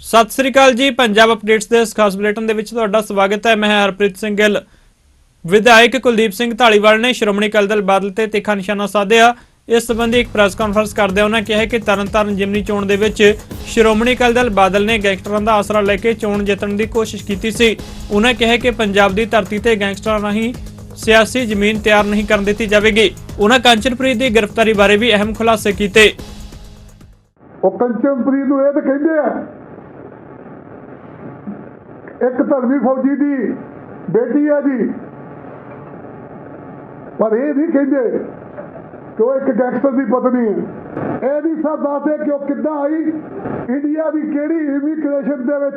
ਸਤਿ ਸ੍ਰੀ ਅਕਾਲ ਜੀ, ਪੰਜਾਬ ਅਪਡੇਟਸ ਦੇ ਇਸ ਖਾਸ ਬੁਲੇਟਿਨ ਦੇ ਵਿੱਚ ਤੁਹਾਡਾ ਸਵਾਗਤ ਹੈ। ਮੈਂ ਹਰਪ੍ਰੀਤ ਸਿੰਘ ਗਿੱਲ। ਵਿਧਾਇਕ ਕੁਲਦੀਪ ਸਿੰਘ ਢਾਲੀਵਾਲ ਨੇ ਸ਼੍ਰੋਮਣੀ ਅਕਾਲੀ ਦਲ ਬਾਦਲ ਤੇ ਤਿੱਖਾ ਨਿਸ਼ਾਨਾ ਸਾਧਿਆ। ਇਸ ਸੰਬੰਧੀ ਇੱਕ ਪ੍ਰੈਸ ਕਾਨਫਰੰਸ ਕਰਦੇ ਉਹਨਾਂ ਕਿਹਾ ਕਿ ਤਰਨਤਾਰਨ ਜਿਮਨੀ ਚੋਣ ਦੇ ਵਿੱਚ ਸ਼੍ਰੋਮਣੀ ਅਕਾਲੀ ਦਲ ਬਾਦਲ ਨੇ ਗੈਂਗਸਟਰਾਂ ਦਾ ਆਸਰਾ ਲੈ ਕੇ ਚੋਣ ਜਿੱਤਣ ਦੀ ਕੋਸ਼ਿਸ਼ ਕੀਤੀ ਸੀ। ਉਹਨਾਂ ਕਿਹਾ ਕਿ ਪੰਜਾਬ ਦੀ ਧਰਤੀ ਤੇ ਗੈਂਗਸਟਰਾਂ ਰਾਹੀਂ ਸਿਆਸੀ ਜ਼ਮੀਨ ਤਿਆਰ ਨਹੀਂ ਕਰਨ ਦਿੱਤੀ ਜਾਵੇਗੀ। ਉਹਨਾਂ ਕੰਚਨਪ੍ਰੀਤ ਦੀ ਗ੍ਰਿਫਤਾਰੀ ਬਾਰੇ ਵੀ ਅਹਿਮ ਖੁਲਾਸੇ ਕੀਤੇ। ਉਹ ਕੰਚਨਪ੍ਰੀਤ ਨੂੰ ਇਹ ਤਾਂ ਕਹਿੰਦੇ ਆ, ਇੱਕ ਧਰਮੀ ਫੌਜੀ ਦੀ ਬੇਟੀ ਆ ਜੀ। ਪਰ ਇਹ ਨਹੀਂ ਕਹਿੰਦੇ ਕਿ ਉਹ ਇੱਕ ਗੈਂਗਸਟਰ ਦੀ ਪਤਨੀ ਹੈ ਇਹ ਨਹੀਂ ਸਭ ਦੱਸਦੇ ਕਿ ਉਹ ਕਿੱਦਾਂ ਆਈ, ਇੰਡੀਆ ਦੀ ਕਿਹੜੀ ਇਮੀਗ੍ਰੇਸ਼ਨ ਦੇ ਵਿੱਚ,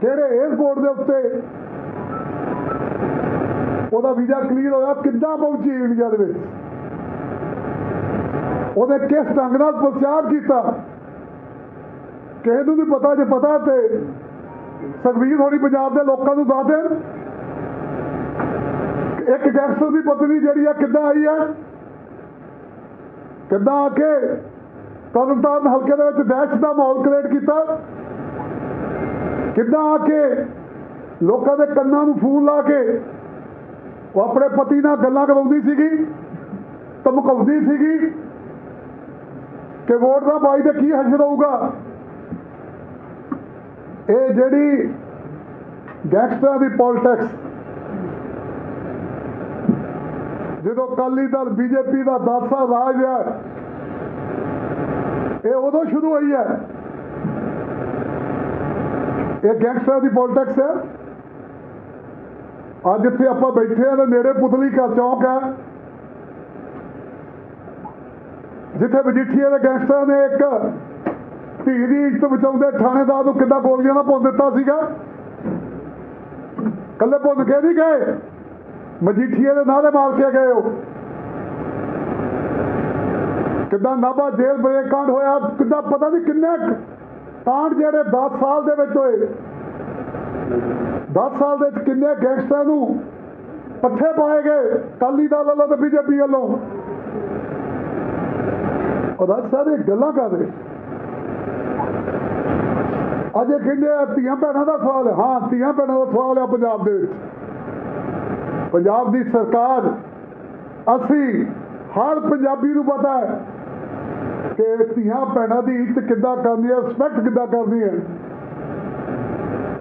ਕਿਹੜੇ 에ਅਰਪੋਰਟ ਦੇ ਉੱਤੇ ਉਹਦਾ ਵੀਜ਼ਾ ਕਲੀਅਰ ਹੋਇਆ ਕਿੱਦਾਂ ਪਹੁੰਚੀ ਇੰਡੀਆ ਦੇ ਵਿੱਚ? ਉਹਨੇ ਕਿਸ ਢੰਗ ਨਾਲ ਪ੍ਰਚਾਰ ਕੀਤਾ? ਕਿਸੇ ਨੂੰ ਨਹੀਂ ਪਤਾ ਜੇ ਪਤਾ ਤੇ ਸੁਖਬੀਰ ਹੋਣੀ ਪੰਜਾਬ ਦੇ ਲੋਕਾਂ ਨੂੰ ਦੱਸ ਦੇਣ। ਇੱਕ ਗੈਂਗਸਟਰ ਦੀ ਪਤਨੀ ਜਿਹੜੀ ਆ ਕਿੱਦਾਂ ਆਈ ਆ? ਕਿੱਦਾਂ ਆ ਕੇ ਤਰਨਤਾਰਨ ਹਲਕੇ ਦੇ ਵਿੱਚ ਦਹਿਸ਼ਤ ਦਾ ਮਾਹੌਲ ਕ੍ਰੀਏਟ ਕੀਤਾ? ਕਿੱਦਾਂ ਆ ਕੇ ਲੋਕਾਂ ਦੇ ਕੰਨਾਂ ਨੂੰ ਫੂਲ ਲਾ ਕੇ ਉਹ ਆਪਣੇ ਪਤੀ ਨਾਲ ਗੱਲਾਂ ਕਰਾਉਂਦੀ ਸੀਗੀ, ਧਮਕਾਉਂਦੀ ਸੀਗੀ ਕਿ ਵੋਟ ਦਾ ਬਾਈ ਤੇ ਕੀ ਹਸ਼ਰ ਹੋਊਗਾ ਇਹ ਜਿਹੜੀ ਗੈਂਗਸਟਰਾਂ ਦੀ ਪੋਲਿਟਿਕਸ ਜਦੋਂ ਅਕਾਲੀ ਦਲ ਬੀਜੇਪੀ ਦਾ 10 ਰਾਜ ਹੈ ਇਹ ਉਦੋਂ ਸ਼ੁਰੂ ਹੋਈ ਹੈ। ਇਹ ਗੈਂਗਸਟਰਾਂ ਦੀ ਪੋਲਿਟਿਕਸ ਹੈ। ਅੱਜ ਇੱਥੇ ਆਪਾਂ ਬੈਠੇ ਆ ਤੇ ਨੇੜੇ ਪੁਤਲੀ ਕਾ ਚੌਕ ਹੈ ਜਿੱਥੇ ਮਜੀਠੀਏ ਦੇ ਗੈਂਗਸਟਰਾਂ ਨੇ ਇੱਕ ਧੀ ਦੀ ਇੱਜ਼ਤ ਬਚਾਉਂਦੇ ਥਾਣੇਦਾਰ ਨੂੰ ਕਿੱਦਾਂ ਗੋਲੀਆਂ ਨਾਲ ਭੁੰਨ ਦਿੱਤਾ ਸੀਗਾ? ਕੱਲੇ ਭੁੰਨ ਕੇ ਨਹੀਂ ਗਏ। ਮਜੀਠੀਏ ਦੇ ਨਾਂ ਦੇ ਮਾਰ ਕੇ ਗਏ ਉਹ। ਕਿੱਦਾਂ ਨਾਭਾ ਜੇਲ੍ਹ ਬ੍ਰੇਕ ਕਾਂਡ ਹੋਇਆ, ਕਿੱਦਾਂ ਪਤਾ ਨਹੀਂ ਕਿੰਨੇ ਕਾਂਡ ਜਿਹੜੇ 10 ਸਾਲ ਦੇ ਵਿੱਚ ਹੋਏ। 10 ਸਾਲ ਦੇ ਵਿੱਚ ਕਿੰਨੇ ਗੈਂਗਸਟਰਾਂ ਨੂੰ ਪੱਠੇ ਪਾਏ ਗਏ? ਕਾਲੀ ਦਲ ਵੱਲੋਂ ਤੇ ਬੀਜੇਪੀ ਵੱਲੋਂ। ਉਹਦਾ ਸਾਰੇ ਗੱਲਾਂ ਕਰਦੇ ਅੱਜ ਕਹਿੰਦੇ ਆ, ਧੀਆਂ ਭੈਣਾਂ ਦਾ ਸਵਾਲ ਹਾਂ। ਧੀਆਂ ਭੈਣਾਂ ਦਾ ਸਵਾਲ ਹੈ ਪੰਜਾਬ ਦੇ ਵਿੱਚ। ਪੰਜਾਬ ਦੀ ਸਰਕਾਰ, ਅਸੀਂ ਹਰ ਪੰਜਾਬੀ ਨੂੰ ਪਤਾ ਹੈ ਕਿ ਧੀਆਂ ਭੈਣਾਂ ਦੀ ਇੱਜ਼ਤ ਕਿੱਦਾਂ ਕਰਨੀ ਹੈ ਰਿਸਪੈਕਟ ਕਿੱਦਾਂ ਕਰਨੀ ਹੈ।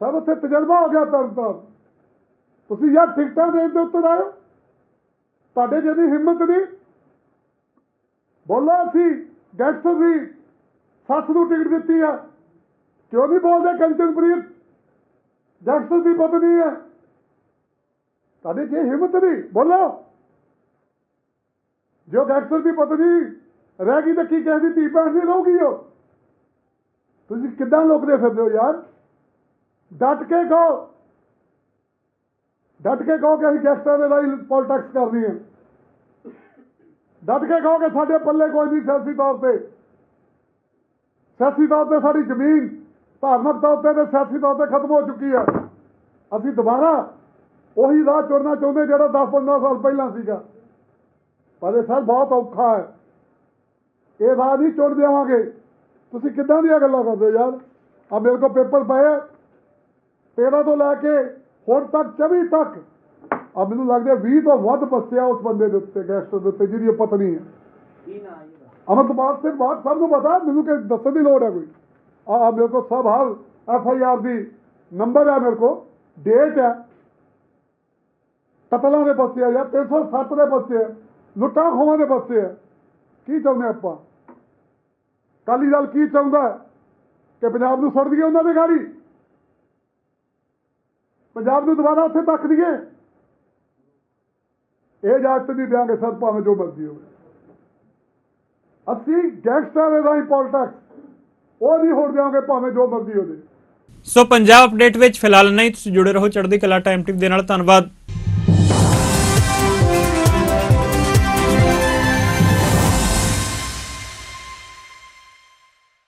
ਸਭ ਉੱਥੇ ਤਜਰਬਾ ਹੋ ਗਿਆ ਤਰਨਤਾਰ ਤੁਸੀਂ ਯਾਰ ਟਿਕਟਾਂ ਦੇਣ ਦੇ ਉੱਤੇ ਆਇਓ। ਤੁਹਾਡੇ ਜਿਹਦੀ ਹਿੰਮਤ ਨਹੀਂ। ਬੋਲੋ ਅਸੀਂ ਗੈਂਗਸਟਰ ਦੀ ਸੱਸ ਨੂੰ ਟਿਕਟ ਦਿੱਤੀ ਹੈ ਕਿਉਂ ਨਹੀਂ ਬੋਲਦੇ ਕੰਚਨਪ੍ਰੀਤ ਗੈਂਗਸਟਰ ਦੀ ਪਤਨੀ ਹੈ ਤੁਹਾਡੇ ਜੇ ਹਿੰਮਤ ਨਹੀਂ? ਬੋਲੋ। ਜੋ ਗੈਂਗਸਟਰ ਦੀ ਪਤਨੀ ਰਹਿ ਗਈ ਤਾਂ ਕੀ ਕਹਿੰਦੀ ਧੀ ਭੈਣ ਦੀ ਰਹੂਗੀ ਉਹ ਤੁਸੀਂ ਕਿੱਦਾਂ ਲੋਕਦੇ ਫਿਰਦੇ ਹੋ ਯਾਰ? ਡਟ ਕੇ ਕਹੋ। ਡਟ ਕੇ ਕਹੋ ਕਿ ਅਸੀਂ ਗੈਂਗਸਟਰਾਂ ਦੇ ਲਈ ਪੋਲਿਟਿਕਸ ਕਰਨੀ ਹੈ। ਡਟ ਕੇ ਕਹੋ ਕਿ ਸਾਡੇ ਪੱਲੇ ਕੋਈ ਨਹੀਂ ਸਿਆਸੀ ਤੌਰ ਤੇ। ਸਿਆਸੀ ਤੌਰ ਤੇ ਸਾਡੀ ਜ਼ਮੀਨ ਧਾਰਮਿਕ ਤੌਰ ਤੇ ਤੇ ਸਿਆਸੀ ਤੌਰ ਤੇ ਖਤਮ ਹੋ ਚੁੱਕੀ ਹੈ ਅਸੀਂ ਦੁਬਾਰਾ ਉਹੀ ਰਾਹ ਚੁਣਨਾ ਚਾਹੁੰਦੇ ਜਿਹੜਾ 10-15 ਸਾਲ ਪਹਿਲਾਂ ਸੀਗਾ। ਪਰ ਇਹ ਸਰ ਬਹੁਤ ਔਖਾ ਹੈ। ਇਹ ਰਾਹ ਨਹੀਂ ਚੁਣ ਦੇਵਾਂਗੇ ਤੁਸੀਂ ਕਿੱਦਾਂ ਦੀਆਂ ਗੱਲਾਂ ਕਰਦੇ ਹੋ ਯਾਰ? ਆ ਮੇਰੇ ਕੋਲ ਪੇਪਰ ਪਏ 13 ਤੋਂ ਲੈ ਕੇ ਹੁਣ ਤੱਕ 24 ਤੱਕ। ਆ ਮੈਨੂੰ ਲੱਗਦਾ 20 ਤੋਂ ਵੱਧ ਬੱਸਿਆ ਉਸ ਬੰਦੇ ਦੇ ਉੱਤੇ ਗੈਸਟ ਦੇ ਉੱਤੇ ਜਿਹਦੀ ਪਤਨੀ ਹੈ। ਅਮਰਪਾਲ ਸਿੰਘ ਬਾਤ ਸਭ ਨੂੰ ਪਤਾ ਮੈਨੂੰ ਕਿ ਦੱਸਣ ਦੀ ਲੋੜ ਹੈ ਕੋਈ। ਆ ਆ ਮੇਰੇ ਕੋਲ ਸਭ ਹਾਲ ਐਫ ਆਈ ਆਰ ਦੀ ਨੰਬਰ ਹੈ ਮੇਰੇ ਕੋਲ ਡੇਟ ਹੈ। ਕਤਲਾਂ ਦੇ ਬੱਚੇ ਆ ਜਾਂ 307 ਦੇ ਬੱਚੇ ਆ ਲੁੱਟਾਂ ਖੋਹਾਂ ਦੇ ਬੱਚੇ ਆ। ਕੀ ਚਾਹੁੰਦੇ ਆਪਾਂ? ਕਾਲੀ ਦਲ ਕੀ ਚਾਹੁੰਦਾ? ਕਿ ਪੰਜਾਬ ਨੂੰ ਸੁੱਟ ਦਈਏ ਉਹਨਾਂ ਦੇ ਗਾੜੀ? ਪੰਜਾਬ ਨੂੰ ਦੁਬਾਰਾ ਉੱਥੇ ਤੱਕ ਦਈਏ ਇਹ ਇਜਾਜ਼ਤ ਨਹੀਂ ਦਿਆਂਗੇ ਸਰ ਭਾਵੇਂ ਜੋ ਮਰਜ਼ੀ ਹੋਵੇ। ਅਸੀਂ ਗੈਂਗਸਟਰ ਦੇ ਰਾਹੀਂ ਪੋਲਿਟਿਕਸ ਉਹ ਨਹੀਂ ਹੋਣ ਦਿਆਂਗੇ ਭਾਵੇਂ ਜੋ ਮਰਜ਼ੀ ਹੋਵੇ। ਸੋ ਪੰਜਾਬ ਅਪਡੇਟ ਵਿੱਚ ਫਿਲਹਾਲ ਨਹੀਂ ਤੁਸੀਂ ਜੁੜੇ ਰਹੋ ਚੜ੍ਹਦੀ ਕਲਾ ਟਾਈਮ ਟਿਪ ਦੇ ਨਾਲ। ਧੰਨਵਾਦ।